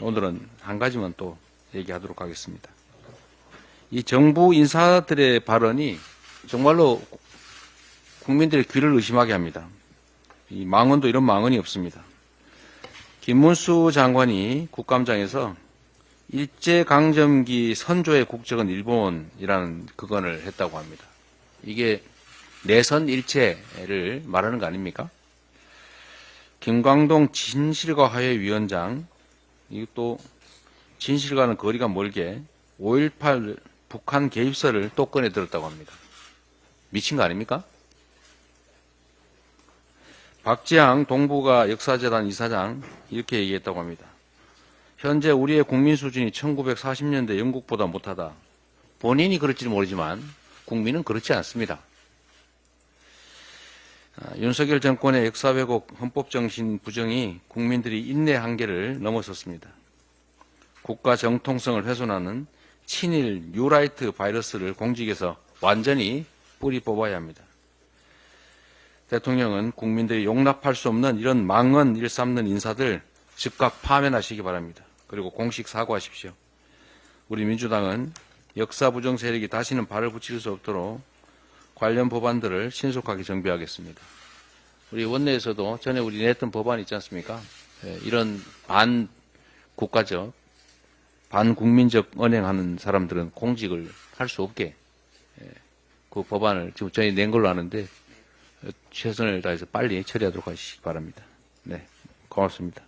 오늘은 한 가지만 또 얘기하도록 하겠습니다. 이 정부 인사들의 발언이 정말로 국민들의 귀를 의심하게 합니다. 이 망언도 이런 망언이 없습니다. 김문수 장관이 국감장에서 일제강점기 선조의 국적은 일본이라는 그건을 했다고 합니다. 이게 내선 일체를 말하는 거 아닙니까? 김광동 진실과 화해 위원장 이것도 진실과는 거리가 멀게 5.18 북한 개입설을 또 꺼내 들었다고 합니다. 미친 거 아닙니까? 박지향 동북아 역사재단 이사장 이렇게 얘기했다고 합니다. 현재 우리의 국민 수준이 1940년대 영국보다 못하다. 본인이 그럴지는 모르지만 국민은 그렇지 않습니다. 아, 윤석열 정권의 역사 왜곡 헌법 정신 부정이 국민들이 인내 한계를 넘어섰습니다. 국가 정통성을 훼손하는 친일 뉴라이트 바이러스를 공직에서 완전히 뿌리 뽑아야 합니다. 대통령은 국민들이 용납할 수 없는 이런 망언 일삼는 인사들 즉각 파면하시기 바랍니다. 그리고 공식 사과하십시오. 우리 민주당은 역사 부정 세력이 다시는 발을 붙일 수 없도록 관련 법안들을 신속하게 정비하겠습니다. 우리 원내에서도 전에 우리 냈던 법안 있지 않습니까? 예, 이런 반 국가적, 반 국민적 언행하는 사람들은 공직을 할 수 없게 예, 그 법안을 지금 저희 낸 걸로 아는데 최선을 다해서 빨리 처리하도록 하시기 바랍니다. 네, 고맙습니다.